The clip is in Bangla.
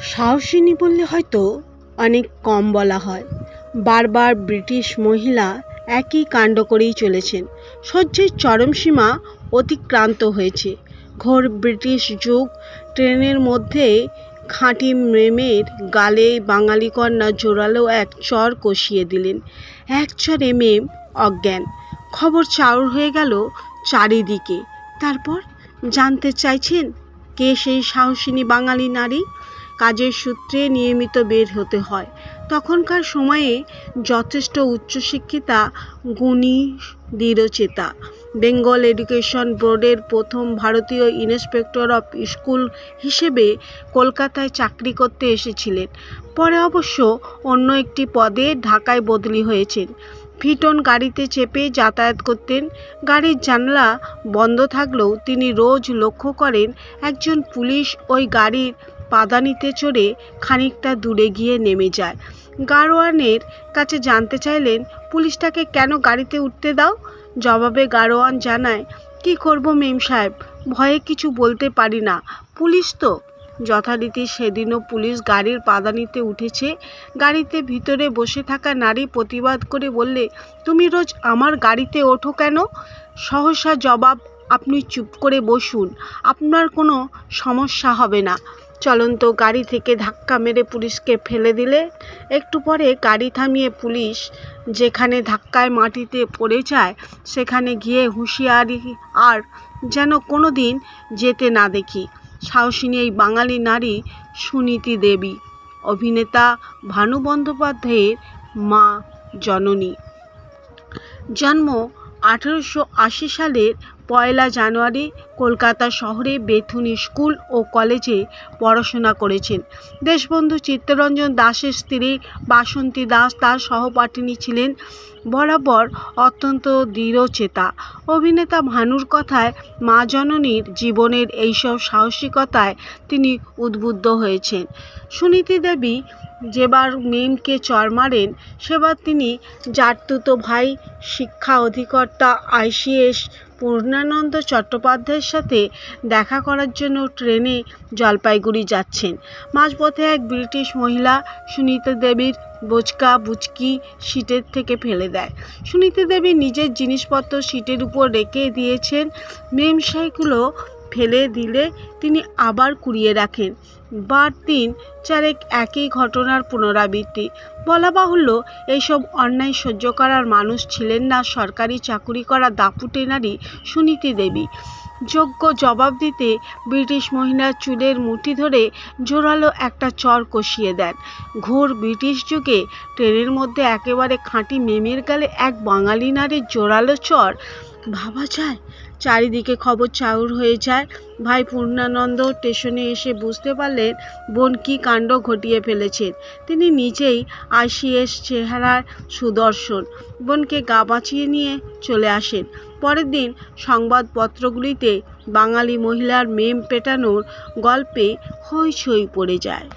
সাহসিনী বললে হয়তো অনেক কম বলা হয়। বারবার ব্রিটিশ মহিলা একই কাণ্ড করেই চলেছেন। সহ্যের চরম সীমা অতিক্রান্ত হয়েছে। ঘোর ব্রিটিশ যুগ ট্রেনের মধ্যে খাঁটি মেমের গালে বাঙালি কন্যা জোরালো এক চর কষিয়ে দিলেন। এক চর চরে মেম অজ্ঞান। খবর চাউর হয়ে গেল চারিদিকে। তারপর জানতে চাইছেন কে সেই সাহসিনী বাঙালি নারী? কাজের সূত্রে নিয়মিত বের হতে হয়। তখনকার সময়ে যথেষ্ট উচ্চশিক্ষিতা, গুণী, দৃঢ়চেতা। বেঙ্গল এডুকেশন বোর্ডের প্রথম ভারতীয় ইন্সপেক্টর অফ স্কুল হিসেবে কলকাতায় চাকরি করতে এসেছিলেন। পরে অবশ্য অন্য একটি পদে ঢাকায় বদলি হয়েছেন। ফিটন গাড়িতে চেপে যাতায়াত করতেন। গাড়ির জানলা বন্ধ থাকলেও তিনি রোজ লক্ষ্য করেন একজন পুলিশ ওই গাড়ির পাদানিতে চড়ে খানিকটা দূরে গিয়ে নেমে যায়। গারোয়ানের কাছে জানতে চাইলেন, পুলিশটাকে কেন গাড়িতে উঠতে দাও? জবাবে গারোয়ান জানায়, কি করব মেম সাহেব? ভয়ে কিছু বলতে পারি না। পুলিশ তো? যথারীতি সেদিনও পুলিশ গাড়ির পাদানিতে উঠেছে। গাড়িতে ভিতরে বসে থাকা নারী প্রতিবাদ করে বললে, তুমি রোজ আমার গাড়িতে ওঠো কেন? সহসা জবাব, আপনি চুপ করে বসুন। আপনার কোনো সমস্যা হবে না। চলন্ত গাড়ি থেকে ধাক্কা মেরে পুলিশকে ফেলে দিলে। একটু পরে গাড়ি থামিয়ে পুলিশ যেখানে ধাক্কায় মাটিতে পড়ে যায়, সেখানে গিয়ে হুঁশিয়ারি আর যেন কোনো দিন যেতে না দেখি। সাহসিনী এই বাঙালি নারী সুনীতি দেবী, অভিনেতা ভানু বন্দ্যোপাধ্যায়ের মা জননী। জন্ম আঠেরোশো আশি সালের পয়লা জানুয়ারি কলকাতা শহরে বেথুনি স্কুল ও কলেজে পড়াশোনা করেছেন। দেশবন্ধু চিত্তরঞ্জন দাসের স্ত্রী বাসন্তী দাস তার সহপাঠিনী ছিলেন বরাবর অত্যন্ত দৃঢ়চেতা। অভিনেতা ভানুর কথায় মা জননীর জীবনের এইসব সাহসিকতায় তিনি উদ্বুদ্ধ হয়েছেন। সুনীতি দেবী যেবার মেমকে চর মারেন, সেবার তিনি জাটতুতো ভাই শিক্ষা অধিকর্তা আইসিএস পূর্ণানন্দ চট্টোপাধ্যায়ের সাথে দেখা করার জন্য ট্রেনে জলপাইগুড়ি যাচ্ছেন। মাঝপথে এক ব্রিটিশ মহিলা সুনীতা দেবীর বোচকা বুচকি সিটের থেকে ফেলে দেয়। সুনীতা দেবী নিজের জিনিসপত্র সিটের উপর রেখে দিয়েছেন। মেম সেইগুলো ফেলে দিলে তিনি আবার কুড়িয়ে রাখেন। বার তিন চারেক একই ঘটনার পুনরাবৃত্তি। বলা বাহুল্য, এইসব অন্যায় সহ্য করার মানুষ ছিলেন না সরকারি চাকুরি করা দাপুটে নারী সুনীতি দেবী। যোগ্য জবাব দিতে ব্রিটিশ মহিলার চুলের মুঠি ধরে জোরালো একটা চর কষিয়ে দেন। ঘোর ব্রিটিশ যুগে ট্রেনের মধ্যে একেবারে খাঁটি মেমের গালে এক বাঙালি নারীর জোরালো চর ভাবা যায়? চারিদিকে খবর চাউর হয়ে যায়। ভাই পূর্ণানন্দ স্টেশনে এসে বুঝতে পারলেন বোন কী কাণ্ড ঘটিয়ে ফেলেছেন। তিনি নিজেই আইসিএস চেহারার সুদর্শন। বোনকে গা বাঁচিয়ে নিয়ে চলে আসেন। পরের দিন সংবাদপত্রগুলিতে বাঙালি মহিলার মেম পেটানোর গল্পে হইচই পড়ে যায়।